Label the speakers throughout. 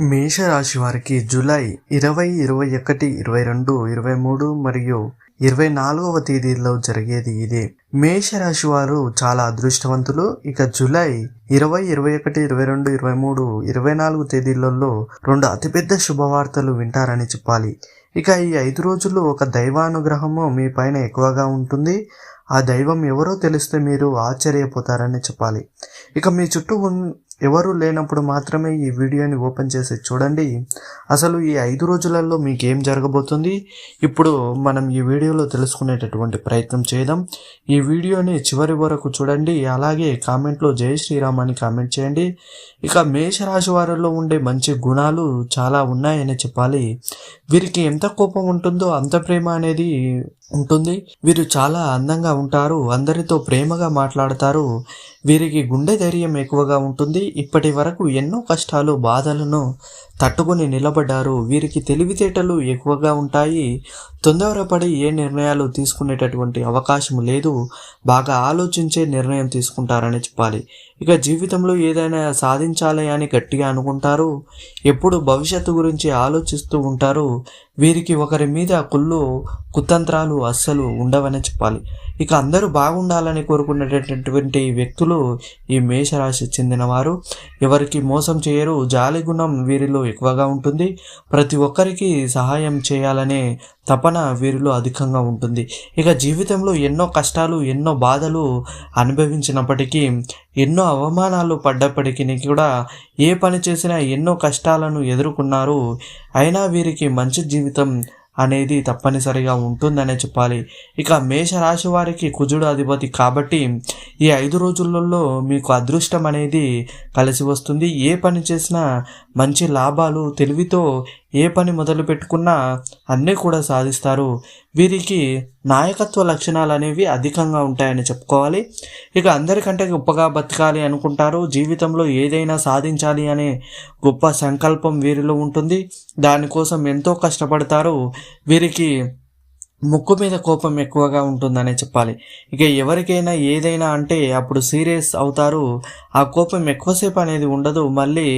Speaker 1: మేషరాశి వారికి జూలై ఇరవై ఇరవై ఒకటి ఇరవై రెండు ఇరవై మూడు మరియు ఇరవై నాలుగవ తేదీల్లో జరిగేది ఇదే. మేషరాశి వారు చాలా అదృష్టవంతులు. ఇక జూలై ఇరవై ఇరవై ఒకటి ఇరవై రెండు ఇరవై మూడు ఇరవై నాలుగు తేదీలలో రెండు అతిపెద్ద శుభవార్తలు వింటారని చెప్పాలి. ఇక ఈ ఐదు రోజుల్లో ఒక దైవానుగ్రహము మీ పైన ఎక్కువగా ఉంటుంది. ఆ దైవం ఎవరో తెలిస్తే మీరు ఆశ్చర్యపోతారని చెప్పాలి. ఇక మీ చుట్టూ ఉన్ ఎవరు లేనప్పుడు మాత్రమే ఈ వీడియోని ఓపెన్ చేసి చూడండి. అసలు ఈ ఐదు రోజులలో మీకు ఏం జరగబోతుంది? ఇప్పుడు మనం ఈ వీడియోలో తెలుసుకునేటటువంటి ప్రయత్నం చేద్దాం. ఈ వీడియోని చివరి వరకు చూడండి. అలాగే కామెంట్లో జై శ్రీరామ్ అని కామెంట్ చేయండి. ఇక మేషరాశి వారిలో ఉండే మంచి గుణాలు చాలా ఉన్నాయని చెప్పాలి. వీరికి ఎంత కోపం ఉంటుందో అంత ప్రేమ అనేది ఉంటుంది. వీరు చాలా అందంగా ఉంటారు. అందరితో ప్రేమగా మాట్లాడతారు. వీరికి గుండె ధైర్యం ఎక్కువగా ఉంటుంది. ఇప్పటి వరకు ఎన్నో కష్టాలు బాధలను తట్టుకొని నిలబడ్డారు. వీరికి తెలివితేటలు ఎక్కువగా ఉంటాయి. తొందరపడి ఏ నిర్ణయాలు తీసుకునేటటువంటి అవకాశం లేదు. బాగా ఆలోచించే నిర్ణయం తీసుకుంటారని చెప్పాలి. ఇక జీవితంలో ఏదైనా సాధించాలి అని గట్టిగా అనుకుంటారు. ఎప్పుడు భవిష్యత్తు గురించి ఆలోచిస్తూ ఉంటారు. వీరికి ఒకరి మీద కుళ్ళు కుతంత్రాలు అస్సలు ఉండవని చెప్పాలి. ఇక అందరూ బాగుండాలని కోరుకునేటటువంటి వ్యక్తులు ఈ మేషరాశి చెందినవారు. ఎవరికి మోసం చేయరు. జాలి గుణం వీరిలో ఎక్కువగా ఉంటుంది. ప్రతి ఒక్కరికి సహాయం చేయాలనే తపన వీరిలో అధికంగా ఉంటుంది. ఇక జీవితంలో ఎన్నో కష్టాలు ఎన్నో బాధలు అనుభవించినప్పటికీ ఎన్నో అవమానాలు పడ్డప్పటికీ కూడా ఏ పని చేసినా ఎన్నో కష్టాలను ఎదుర్కొన్నారు. అయినా వీరికి మంచి జీవితం అనేది తప్పనిసరిగా ఉంటుందనే చెప్పాలి. ఇక మేషరాశి వారికి కుజుడు అధిపతి కాబట్టి ఈ ఐదు రోజులలో మీకు అదృష్టం అనేది కలిసి వస్తుంది. ఏ పని చేసినా మంచి లాభాలు తెలివితో ఏ పని మొదలు పెట్టుకున్నా అన్నీ కూడా సాధిస్తారు. వీరికి నాయకత్వ లక్షణాలు అనేవి అధికంగా ఉంటాయని చెప్పుకోవాలి. ఇక అందరికంటే గొప్పగా బతకాలి అనుకుంటారు. జీవితంలో ఏదైనా సాధించాలి అనే గొప్ప సంకల్పం వీరిలో ఉంటుంది. దానికోసం ఎంతో కష్టపడతారు. వీరికి ముక్కు మీద కోపం ఎక్కువగా ఉంటుందనే చెప్పాలి. ఇక ఎవరికైనా ఏదైనా అంటే అప్పుడు సీరియస్ అవుతారు. ఆ కోపం ఎక్కువసేపు అనేది ఉండదు. మళ్ళీ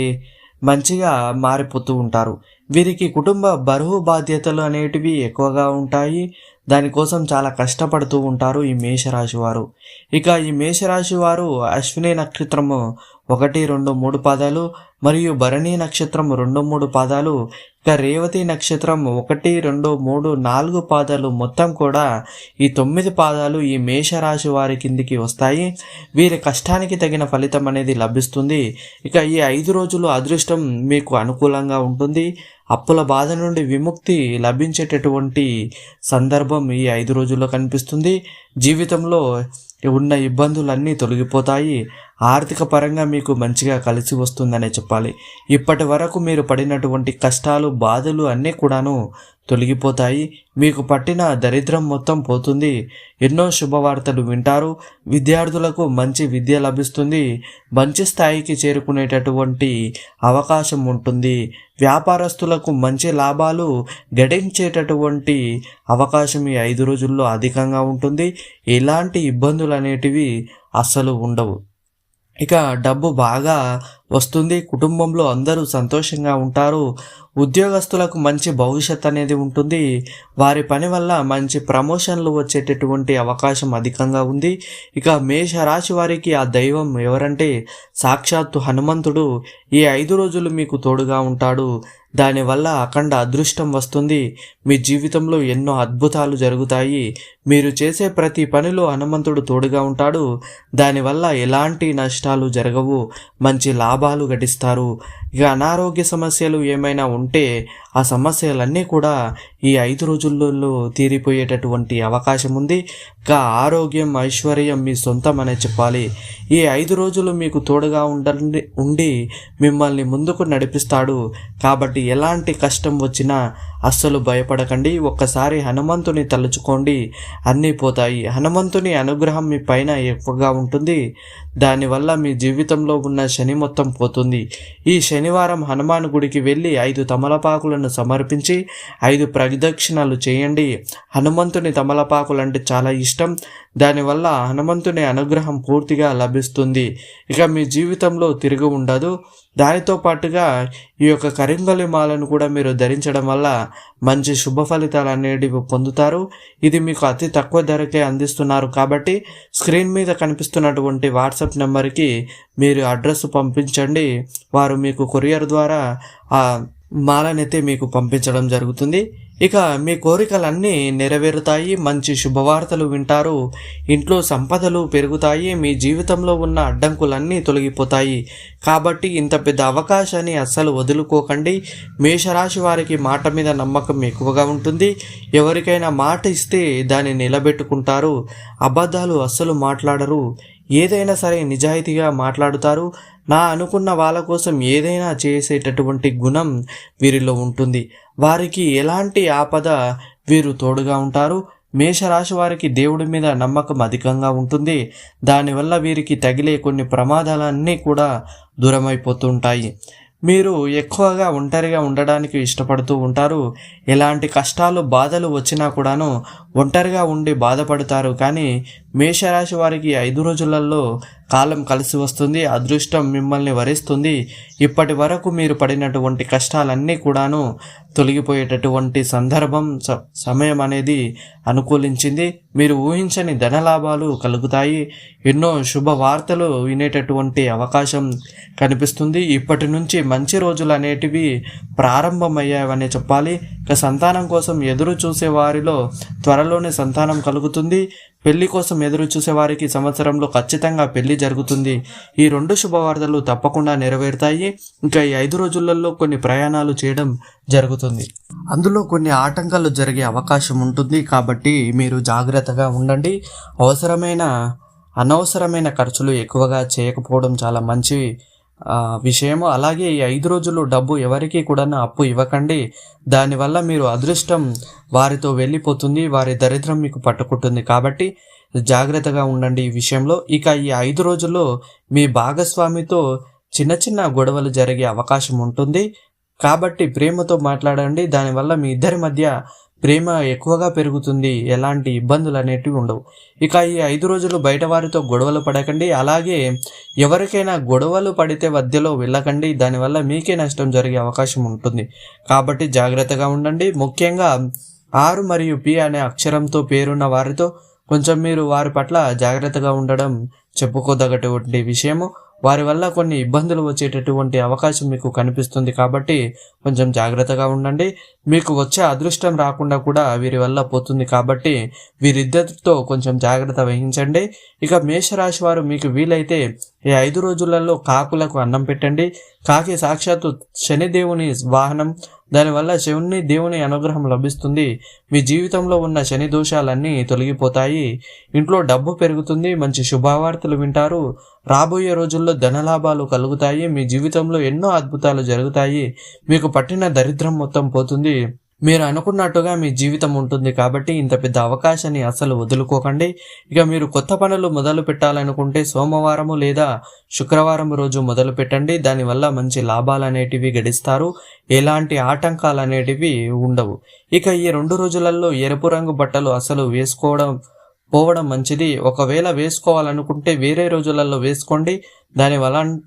Speaker 1: మంచిగా మారిపోతూ ఉంటారు. వీరికి కుటుంబ బరువు బాధ్యతలు అనేటివి ఎక్కువగా ఉంటాయి. దానికోసం చాలా కష్టపడుతూ ఉంటారు ఈ మేషరాశి వారు. ఇక ఈ మేషరాశి వారు అశ్విని నక్షత్రము ఒకటి రెండు మూడు పాదాలు మరియు భరణి నక్షత్రం రెండు మూడు పాదాలు ఇక రేవతి నక్షత్రం ఒకటి రెండు మూడు నాలుగు పాదాలు మొత్తం కూడా ఈ తొమ్మిది పాదాలు ఈ మేషరాశి వారి కిందికి వస్తాయి. వీరి కష్టానికి తగిన ఫలితం అనేది లభిస్తుంది. ఇక ఈ ఐదు రోజులు అదృష్టం మీకు అనుకూలంగా ఉంటుంది. అప్పుల బాధ నుండి విముక్తి లభించేటటువంటి సందర్భం ఈ ఐదు రోజుల్లో కనిపిస్తుంది. జీవితంలో ఉన్న ఇబ్బందులన్నీ తొలగిపోతాయి. ఆర్థిక పరంగా మీకు మంచిగా కలిసి వస్తుందనే చెప్పాలి. ఇప్పటి వరకు మీరు పడినటువంటి కష్టాలు బాధలు అన్నీ కూడాను తొలగిపోతాయి. మీకు పట్టిన దరిద్రం మొత్తం పోతుంది. ఎన్నో శుభవార్తలు వింటారు. విద్యార్థులకు మంచి విద్య లభిస్తుంది. మంచి స్థాయికి చేరుకునేటటువంటి అవకాశం ఉంటుంది. వ్యాపారస్తులకు మంచి లాభాలు గడించేటటువంటి అవకాశం ఈ ఐదు రోజుల్లో అధికంగా ఉంటుంది. ఎలాంటి ఇబ్బందులు అనేటివి అస్సలు ఉండవు. ఇక డబ్బు బాగా వస్తుంది. కుటుంబంలో అందరూ సంతోషంగా ఉంటారు. ఉద్యోగస్తులకు మంచి భవిష్యత్ అనేది ఉంటుంది. వారి పని వల్ల మంచి ప్రమోషన్లు వచ్చేటటువంటి అవకాశం అధికంగా ఉంది. ఇక మేష రాశి వారికి ఆ దైవం ఎవరంటే సాక్షాత్తు హనుమంతుడు. ఈ ఐదు రోజులు మీకు తోడుగా ఉంటాడు. దానివల్ల అఖండ అదృష్టం వస్తుంది. మీ జీవితంలో ఎన్నో అద్భుతాలు జరుగుతాయి. మీరు చేసే ప్రతి పనిలో హనుమంతుడు తోడుగా ఉంటాడు. దానివల్ల ఎలాంటి నష్టాలు జరగవు. మంచి లాభం లాభాలు గడిస్తారు. ఇక అనారోగ్య సమస్యలు ఏమైనా ఉంటే ఆ సమస్యలన్నీ కూడా ఈ ఐదు రోజుల్లో తీరిపోయేటటువంటి అవకాశం ఉంది. ఇక ఆరోగ్యం ఐశ్వర్యం మీ సొంతం అనే చెప్పాలి. ఈ ఐదు రోజులు మీకు తోడుగా ఉండండి ఉండి మిమ్మల్ని ముందుకు నడిపిస్తాడు. కాబట్టి ఎలాంటి కష్టం వచ్చినా అస్సలు భయపడకండి. ఒక్కసారి హనుమంతుని తలుచుకోండి అన్నీ పోతాయి. హనుమంతుని అనుగ్రహం మీ పైన ఎక్కువగా ఉంటుంది. దానివల్ల మీ జీవితంలో ఉన్న శని మొత్తం పోతుంది. ఈ శని శనివారం హనుమాన్ గుడికి వెళ్ళి ఐదు తమలపాకులను సమర్పించి ఐదు ప్రదక్షిణలు చేయండి. హనుమంతుని తమలపాకులు అంటే చాలా ఇష్టం. దానివల్ల హనుమంతుని అనుగ్రహం పూర్తిగా లభిస్తుంది. ఇక మీ జీవితంలో తిరిగి ఉండదు. దానితో పాటుగా ఈ యొక్క కరింగలి మాలను కూడా మీరు ధరించడం వల్ల మంచి శుభ ఫలితాలు అనేటివి పొందుతారు. ఇది మీకు అతి తక్కువ ధరకే అందిస్తున్నారు కాబట్టి స్క్రీన్ మీద కనిపిస్తున్నటువంటి వాట్సాప్ నెంబర్కి మీరు అడ్రస్ పంపించండి. వారు మీకు కొరియర్ ద్వారా ఆ మాలనైతే మీకు పంపించడం జరుగుతుంది. ఇక మీ కోరికలన్నీ నెరవేరుతాయి మంచి శుభవార్తలు వింటారు ఇంట్లో సంపదలు పెరుగుతాయి మీ జీవితంలో ఉన్న అడ్డంకులన్నీ తొలగిపోతాయి. కాబట్టి ఇంత పెద్ద అవకాశాన్ని అస్సలు వదులుకోకండి. మేషరాశి వారికి మాట మీద నమ్మకం ఎక్కువగా ఉంటుంది. ఎవరికైనా మాట ఇస్తే దాన్ని నిలబెట్టుకుంటారు. అబద్ధాలు అస్సలు మాట్లాడరు. ఏదైనా సరే నిజాయితీగా మాట్లాడుతారు. నా అనుకున్న వాళ్ళ కోసం ఏదైనా చేసేటటువంటి గుణం వీరిలో ఉంటుంది. వారికి ఎలాంటి ఆపద వీరు తోడుగా ఉంటారు? మేషరాశి వారికి దేవుడి మీద నమ్మకం అధికంగా ఉంటుంది. దానివల్ల వీరికి తగిలే కొన్ని ప్రమాదాలన్నీ కూడా దూరమైపోతుంటాయి. మీరు ఎక్కువగా ఒంటరిగా ఉండడానికి ఇష్టపడుతూ ఉంటారు. ఎలాంటి కష్టాలు బాధలు వచ్చినా కూడాను ఒంటరిగా ఉండి బాధపడతారు. కానీ మేషరాశి వారికి ఐదు రోజులలో కాలం కలిసి వస్తుంది అదృష్టం మిమ్మల్ని వరిస్తుంది. ఇప్పటి వరకు మీరు పడినటువంటి కష్టాలన్నీ కూడాను తొలగిపోయేటటువంటి సందర్భం సమయం అనేది అనుకూలించింది. మీరు ఊహించని ధనలాభాలు కలుగుతాయి. ఎన్నో శుభవార్తలు వినేటటువంటి అవకాశం కనిపిస్తుంది. ఇప్పటి నుంచి మంచి రోజులు అనేటివి ప్రారంభమయ్యాయని చెప్పాలి. ఇక సంతానం కోసం ఎదురు చూసే వారిలో త్వరలోనే సంతానం కలుగుతుంది. పెళ్ళి కోసం ఎదురు చూసే వారికి సంవత్సరంలో ఖచ్చితంగా పెళ్ళి జరుగుతుంది. ఈ రెండు శుభవార్తలు తప్పకుండా నెరవేరుతాయి. ఇంకా ఈ ఐదు రోజులలో కొన్ని ప్రయాణాలు చేయడం జరుగుతుంది. అందులో కొన్ని ఆటంకాలు జరిగే అవకాశం ఉంటుంది. కాబట్టి మీరు జాగ్రత్తగా ఉండండి. అవసరమైన అనవసరమైన ఖర్చులు ఎక్కువగా చేయకపోవడం చాలా మంచి విషయము. అలాగే ఈ ఐదు రోజులు డబ్బు ఎవరికి కూడా అప్పు ఇవ్వకండి. దానివల్ల మీరు అదృష్టం వారితో వెళ్ళిపోతుంది వారి దరిద్రం మీకు పట్టుకుంటుంది. కాబట్టి జాగ్రత్తగా ఉండండి ఈ విషయంలో. ఇక ఈ ఐదు రోజుల్లో మీ భాగస్వామితో చిన్న చిన్న గొడవలు జరిగే అవకాశం ఉంటుంది. కాబట్టి ప్రేమతో మాట్లాడండి. దానివల్ల మీ ఇద్దరి మధ్య ప్రేమ ఎక్కువగా పెరుగుతుంది ఎలాంటి ఇబ్బందులు అనేటివి ఉండవు. ఇక ఈ ఐదు రోజులు బయట వారితో గొడవలు పడకండి అలాగే ఎవరికైనా గొడవలు పడితే మధ్యలో వెళ్ళకండి దానివల్ల మీకే నష్టం జరిగే అవకాశం ఉంటుంది. కాబట్టి జాగ్రత్తగా ఉండండి. ముఖ్యంగా ఆరు మరియు పి అనే అక్షరంతో పేరున్న వారితో కొంచెం మీరు వారి పట్ల జాగ్రత్తగా ఉండడం చెప్పుకోదగటువంటి విషయము. వారి వల్ల కొన్ని ఇబ్బందులు వచ్చేటటువంటి అవకాశం మీకు కనిపిస్తుంది కాబట్టి కొంచెం జాగ్రత్తగా ఉండండి. మీకు వచ్చే అదృష్టం రాకుండా కూడా వీరి వల్ల పోతుంది కాబట్టి వీరిద్దరితో కొంచెం జాగ్రత్త వహించండి. ఇక మేషరాశి వారు మీకు వీలైతే ఈ ఐదు రోజులలో కాకులకు అన్నం పెట్టండి. కాకి సాక్షాత్తు శనిదేవుని వాహనం దానివల్ల శివుని దేవుని అనుగ్రహం లభిస్తుంది. మీ జీవితంలో ఉన్న శని దోషాలన్నీ తొలగిపోతాయి. ఇంట్లో డబ్బు పెరుగుతుంది మంచి శుభవార్తలు వింటారు. రాబోయే రోజుల్లో ధనలాభాలు కలుగుతాయి. మీ జీవితంలో ఎన్నో అద్భుతాలు జరుగుతాయి. మీకు పట్టిన దరిద్రం మొత్తం పోతుంది. మీరు అనుకున్నట్టుగా మీ జీవితం ఉంటుంది కాబట్టి ఇంత పెద్ద అవకాశాన్ని అసలు వదులుకోకండి. ఇక మీరు కొత్త పనులు మొదలు పెట్టాలనుకుంటే సోమవారము లేదా శుక్రవారం రోజు మొదలు పెట్టండి. దానివల్ల మంచి లాభాలు అనేటివి గడిస్తారు. ఎలాంటి ఆటంకాలు అనేటివి ఉండవు. ఇక ఈ రెండు రోజులలో ఎరుపు రంగు బట్టలు అసలు వేసుకోవడం పోవడం మంచిది. ఒకవేళ వేసుకోవాలనుకుంటే వేరే రోజులలో వేసుకోండి. దానివల్ల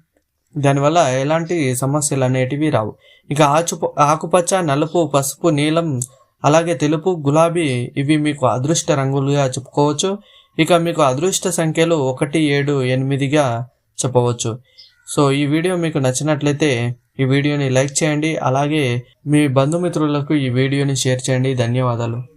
Speaker 1: దానివల్ల ఎలాంటి సమస్యలు అనేటివి రావు. ఇక ఆచు ఆకుపచ్చ నలుపు పసుపు నీలం అలాగే తెలుపు గులాబీ ఇవి మీకు అదృష్ట రంగులుగా చెప్పుకోవచ్చు. ఇక మీకు అదృష్ట సంఖ్యలు ఒకటి ఏడు ఎనిమిదిగా చెప్పవచ్చు. సో ఈ వీడియో మీకు నచ్చినట్లయితే ఈ వీడియోని లైక్ చేయండి. అలాగే మీ బంధుమిత్రులకు ఈ వీడియోని షేర్ చేయండి. ధన్యవాదాలు.